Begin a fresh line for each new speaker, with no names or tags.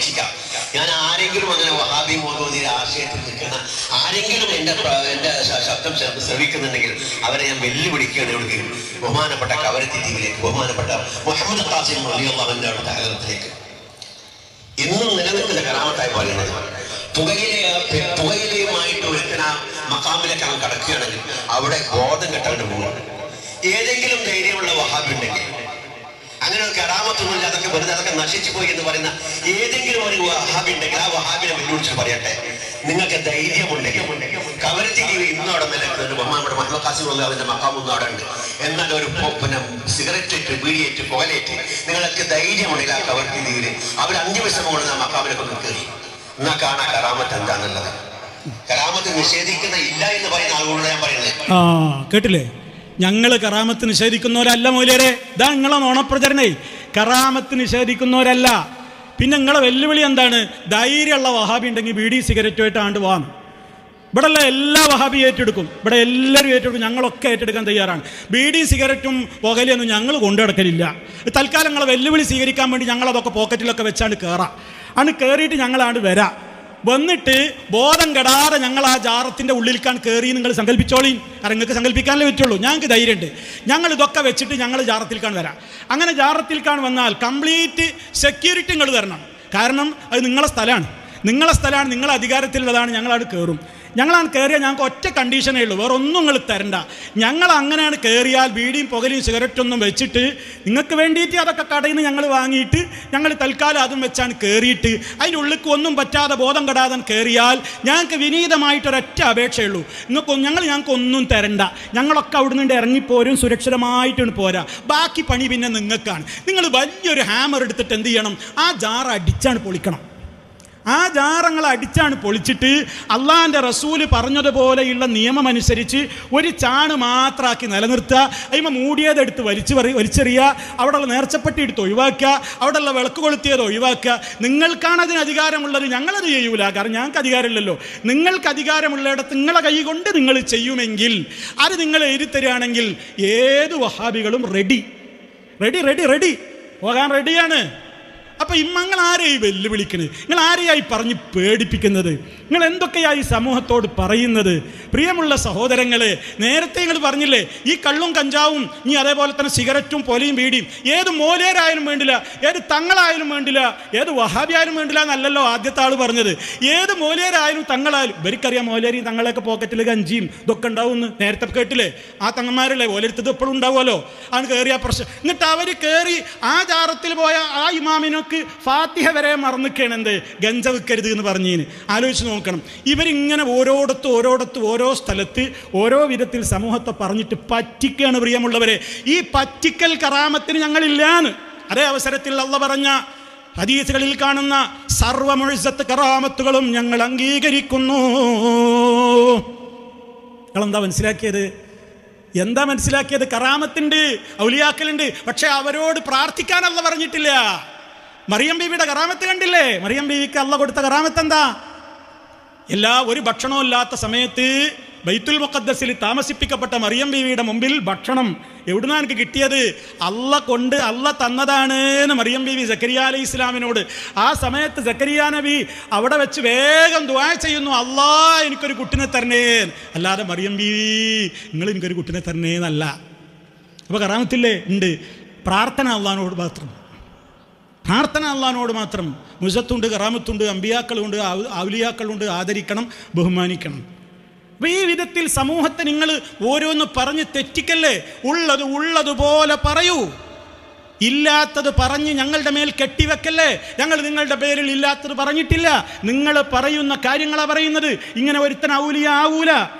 പരീക്ഷിക്കാം ഞാൻ ആരെങ്കിലും അങ്ങനെ വഹാബി മോഹോദിയുടെ ആശയത്തിൽ നിൽക്കുന്ന ആരെങ്കിലും എന്റെ എന്റെ ശബ്ദം ശ്ര- ശ്രവിക്കുന്നുണ്ടെങ്കിൽ അവരെ ഞാൻ വെല്ലുവിളിക്കുകയാണ് എവിടെയും ബഹുമാനപ്പെട്ട കവരത്തി ദ്വീപിലേക്ക് ബഹുമാനപ്പെട്ട മുഹമ്മദ് ഖാസിം അലിയുള്ളവന്റെ അവിടുത്തെ അകലത്തിലേക്ക് ഇന്നും നിലനിൽക്കുന്ന കരാമത്തായി പറയുന്നത് പുകയിലെ പുകയിലയുമായിട്ട് ഒരുത്തന മക്കാമിലേക്ക് അവൻ കടക്കുകയാണെങ്കിൽ അവിടെ ബോധം കെട്ടവന്റെ പോകും ഏതെങ്കിലും അങ്ങനെ ഒരു കരാമത്തൊന്നുമില്ല അതൊക്കെ വെറുതെ അതൊക്കെ നശിച്ചു പോയി എന്ന് പറയുന്ന ഏതെങ്കിലും ഒരു വഹാബി ഉണ്ടെങ്കിൽ ആ വഹാബിനെ വെല്ലുവിളിച്ച് പറയട്ടെ. നിങ്ങൾക്ക് ധൈര്യമുണ്ടെങ്കിൽ കവരത്തിക്ക് ഇന്നോടെ നിലനിൽക്കുന്ന ബഹുമാനപ്പെട്ട നിലനിൽക്കുന്നുണ്ട് ഖാസിം ഉള്ള അവന്റെ മക്കാം അവിടെ ഉണ്ട്. എന്നാൽ ഒരു പൊപ്പനം സിഗരറ്റ് ഇട്ട് ബീഡിയേറ്റ് കോലേറ്റ് നിങ്ങൾക്ക് ധൈര്യമുണ്ടെങ്കിൽ ആ കവരത്തി ദ്വീപിൽ അവർ അഞ്ചു ദിവസം കൊണ്ട് ആ മക്കാമിലേക്ക് ഒന്ന് കയറി എന്നാ കാണാ കറാമത്ത് എന്താണെന്നുള്ളത് കറാമത്ത് നിഷേധിക്കുന്ന ഇല്ല എന്ന് പറയുന്ന ആളുകളോട് ഞാൻ പറയുന്നത്.
കേട്ടില്ലേ? ഞങ്ങൾ കറാമത്ത് നിഷേധിക്കുന്നവരല്ല മൂല്യരെ. ഇതാ നിങ്ങളെ ഓണപ്രചരണേ. കറാമത്ത് നിഷേധിക്കുന്നവരല്ല പിന്നെ നിങ്ങളെ വെല്ലുവിളി എന്താണ്? ധൈര്യമുള്ള വഹാബി ഉണ്ടെങ്കിൽ ബീഡി സിഗരറ്റുമായിട്ട് ആണ്ട് ഇവിടെ ഉള്ള എല്ലാ വഹാബി ഏറ്റെടുക്കും. ഇവിടെ എല്ലാവരും ഏറ്റെടുക്കും. ഞങ്ങളൊക്കെ ഏറ്റെടുക്കാൻ തയ്യാറാണ്. ബീഡി സിഗരറ്റും പുകലിയൊന്നും ഞങ്ങൾ കൊണ്ടുനടക്കലില്ല. തൽക്കാലം നിങ്ങളെ വെല്ലുവിളി സ്വീകരിക്കാൻ വേണ്ടി ഞങ്ങളതൊക്കെ പോക്കറ്റിലൊക്കെ വെച്ചാണ്ട് കയറാം ആണ് കയറിയിട്ട് ഞങ്ങളാണ്ട് വരാം. വന്നിട്ട് ബോധം കെടാതെ ഞങ്ങൾ ആ ജാറത്തിന്റെ ഉള്ളിലേക്കാണ് കയറി നിങ്ങൾ സങ്കല്പിച്ചോളീൻ. കാരണം നിങ്ങൾക്ക് സങ്കല്പിക്കാനല്ലേ പറ്റുള്ളൂ. ഞങ്ങൾക്ക് ധൈര്യമുണ്ട്. ഞങ്ങൾ ഇതൊക്കെ വെച്ചിട്ട് ഞങ്ങൾ ജാറത്തിൽക്കാണ് വരാം. അങ്ങനെ ജാറത്തിൽക്കാണ് വന്നാൽ കംപ്ലീറ്റ് സെക്യൂരിറ്റി നിങ്ങൾ തരണം കാരണം അത് നിങ്ങളെ സ്ഥലമാണ്. നിങ്ങളെ സ്ഥലമാണ് നിങ്ങളെ അധികാരത്തിലുള്ളതാണ് ഞങ്ങളവിടെ കയറും ഞങ്ങളാണ് കയറിയാൽ ഞങ്ങൾക്ക് ഒറ്റ കണ്ടീഷനേ ഉള്ളൂ. വേറെ ഒന്നും നിങ്ങൾ തരണ്ട. ഞങ്ങൾ അങ്ങനെയാണ് കയറിയാൽ ബീഡിയും പുകലിയും സിഗരറ്റൊന്നും വെച്ചിട്ട് നിങ്ങൾക്ക് വേണ്ടിയിട്ട് അതൊക്കെ കടയിൽ നിന്ന് ഞങ്ങൾ വാങ്ങിയിട്ട് ഞങ്ങൾ തൽക്കാലം അതും വെച്ചാണ് കയറിയിട്ട് അതിന്റെ ഉള്ളിക്ക് ഒന്നും പറ്റാതെ ബോധം കെടാതെ കയറിയാൽ ഞങ്ങൾക്ക് വിനീതമായിട്ടൊരൊറ്റ അപേക്ഷയുള്ളൂ നിങ്ങൾക്ക് ഞങ്ങൾ ഞങ്ങൾക്ക് ഒന്നും തരണ്ട. ഞങ്ങളൊക്കെ അവിടെ നിന്ന് ഇറങ്ങിപ്പോരും സുരക്ഷിതമായിട്ടാണ് പോരാ. ബാക്കി പണി പിന്നെ നിങ്ങൾക്കാണ്. നിങ്ങൾ വലിയൊരു ഹാമർ എടുത്തിട്ട് എന്ത് ചെയ്യണം? ആ ജാർ അടിച്ചാണ് പൊളിക്കണം. ആ ജാറങ്ങൾ അടിച്ചാണ് പൊളിച്ചിട്ട് അള്ളാഹിന്റെ റസൂൽ പറഞ്ഞതുപോലെയുള്ള നിയമം അനുസരിച്ച് ഒരു ചാണ് മാത്രമാക്കി നിലനിർത്തുക. അതിമ മൂടിയതെടുത്ത് വലിച്ചു പറ വലിച്ചെറിയുക. അവിടെയുള്ള നേർച്ചപ്പെട്ടി എടുത്ത് ഒഴിവാക്കുക. അവിടെയുള്ള വിളക്ക് കൊളുത്തിയത് ഒഴിവാക്കുക. നിങ്ങൾക്കാണ് അതിന് അധികാരമുള്ളത്. ഞങ്ങളത് ചെയ്യൂല. കാരണം ഞങ്ങൾക്ക് അധികാരമില്ലല്ലോ. നിങ്ങൾക്ക് അധികാരമുള്ളിടത്ത് നിങ്ങളെ കൈ കൊണ്ട് നിങ്ങൾ ചെയ്യുമെങ്കിൽ അത് നിങ്ങൾ എഴുതി തരികയാണെങ്കിൽ ഏത് വഹാബികളും റെഡി റെഡി റെഡി റെഡി പോകാൻ റെഡിയാണ് അപ്പൊ ഇമ്മങ്ങൾ ആരെയായി വെല്ലുവിളിക്കുന്നത് നിങ്ങൾ ആരെയായി പറഞ്ഞ് പേടിപ്പിക്കുന്നത്? നിങ്ങൾ എന്തൊക്കെയായി സമൂഹത്തോട് പറയുന്നത്? പ്രിയമുള്ള സഹോദരങ്ങളെ നേരത്തെ നിങ്ങൾ പറഞ്ഞില്ലേ ഈ കള്ളും കഞ്ചാവും ഇനി അതേപോലെ തന്നെ സിഗരറ്റും പൊലിയും ബീഡിയും ഏത് മോലേരായാലും വേണ്ടില്ല ഏത് തങ്ങളായാലും വേണ്ടില്ല ഏത് വഹാബിയായാലും വേണ്ടില്ല എന്നല്ലല്ലോ ആദ്യത്തെ ആൾ പറഞ്ഞത്. ഏത് മോലേരായാലും തങ്ങളായാലും ഇവർക്കറിയാം മോലേരി തങ്ങളെയൊക്കെ പോക്കറ്റിൽ കഞ്ചിയും ഇതൊക്കെ ഉണ്ടാവുമെന്ന്. നേരത്തെ കേട്ടില്ലേ? ആ തങ്ങന്മാരല്ലേ ഓലെടുത്തത് എപ്പോഴും ഉണ്ടാവുമല്ലോ? ആണ് കയറിയ പ്രശ്നം. എന്നിട്ട് അവർ കയറി ആ ജാറത്തിൽ പോയ ആ ഇമാമിനൊക്കെ ഫാത്തിഹ വരെ മറന്നിക്കാണ് എന്ത്? ഗഞ്ച വിൽക്കരുത് എന്ന് പറഞ്ഞതിന് ആലോചിച്ച് നോക്കണം. ഇവരിങ്ങനെ ഓരോടത്ത് ഓരോടത്ത് ഓരോ സ്ഥലത്ത് ഓരോ വിധത്തിൽ സമൂഹത്തെ പറഞ്ഞിട്ട് പറ്റിക്കുകയാണ് പ്രിയമുള്ളവരെ. ഈ പറ്റിക്കൽ കറാമത്തിന് ഞങ്ങളില്ലാന്ന്. അതേ അവസരത്തിൽ അള്ള പറഞ്ഞ ഹദീസുകളിൽ കാണുന്ന സർവമൊഴിസത്ത് കറാമത്തുകളും ഞങ്ങൾ അംഗീകരിക്കുന്നു. നിങ്ങളെന്താ മനസ്സിലാക്കിയത്? എന്താ മനസ്സിലാക്കിയത്? കറാമത്തുണ്ട് ഔലിയാക്കലുണ്ട് പക്ഷെ അവരോട് പ്രാർത്ഥിക്കാനല്ല പറഞ്ഞിട്ടില്ല. മറിയം ബീവിയുടെ കറാമത്ത് കണ്ടില്ലേ? മറിയം ബീവിക്ക് അള്ള കൊടുത്ത കറാമത്ത് എന്താ എല്ലാ ഒരു ഭക്ഷണവും ഇല്ലാത്ത സമയത്ത് ബൈത്തുൽ മുഖദ്ദസിൽ താമസിപ്പിക്കപ്പെട്ട മറിയം ബീവിയുടെ മുമ്പിൽ ഭക്ഷണം എവിടുന്നാ എനിക്ക് കിട്ടിയത്? അല്ല കൊണ്ട് അല്ല തന്നതാണ് എന്ന് മറിയം ബീവി സക്കരിയ അലി ഇസ്ലാമിനോട്. ആ സമയത്ത് സക്കരിയ നബി അവിടെ വെച്ച് വേഗം ദുആ ചെയ്യുന്നു അല്ലാ എനിക്കൊരു കുട്ടിനെ തരണേ അല്ലാതെ മറിയം ബീവി നിങ്ങൾ എനിക്കൊരു കുട്ടിനെ തരണേ എന്നല്ല അപ്പോൾ കറാമത്തില്ലേ? ഉണ്ട്. പ്രാർത്ഥന അള്ളഹാനോട് മാത്രം. പ്രാർത്ഥന അള്ളഹാനോട് മാത്രം. മുസത്തുണ്ട് കറാമത്തുണ്ട് അമ്പിയാക്കളുണ്ട് ഔലിയാക്കളുണ്ട് ആദരിക്കണം ബഹുമാനിക്കണം. അപ്പം ഈ വിധത്തിൽ സമൂഹത്തെ നിങ്ങൾ ഓരോന്ന് പറഞ്ഞ് തെറ്റിക്കല്ലേ? ഉള്ളത് ഉള്ളതുപോലെ പറയൂ. ഇല്ലാത്തത് പറഞ്ഞ് ഞങ്ങളുടെ മേൽ കെട്ടിവെക്കല്ലേ? ഞങ്ങൾ നിങ്ങളുടെ പേരിൽ ഇല്ലാത്തത് പറഞ്ഞിട്ടില്ല. നിങ്ങൾ പറയുന്ന കാര്യങ്ങളാണ് പറയുന്നത്. ഇങ്ങനെ ഒരുത്തൻ ഔലിയ ആവൂല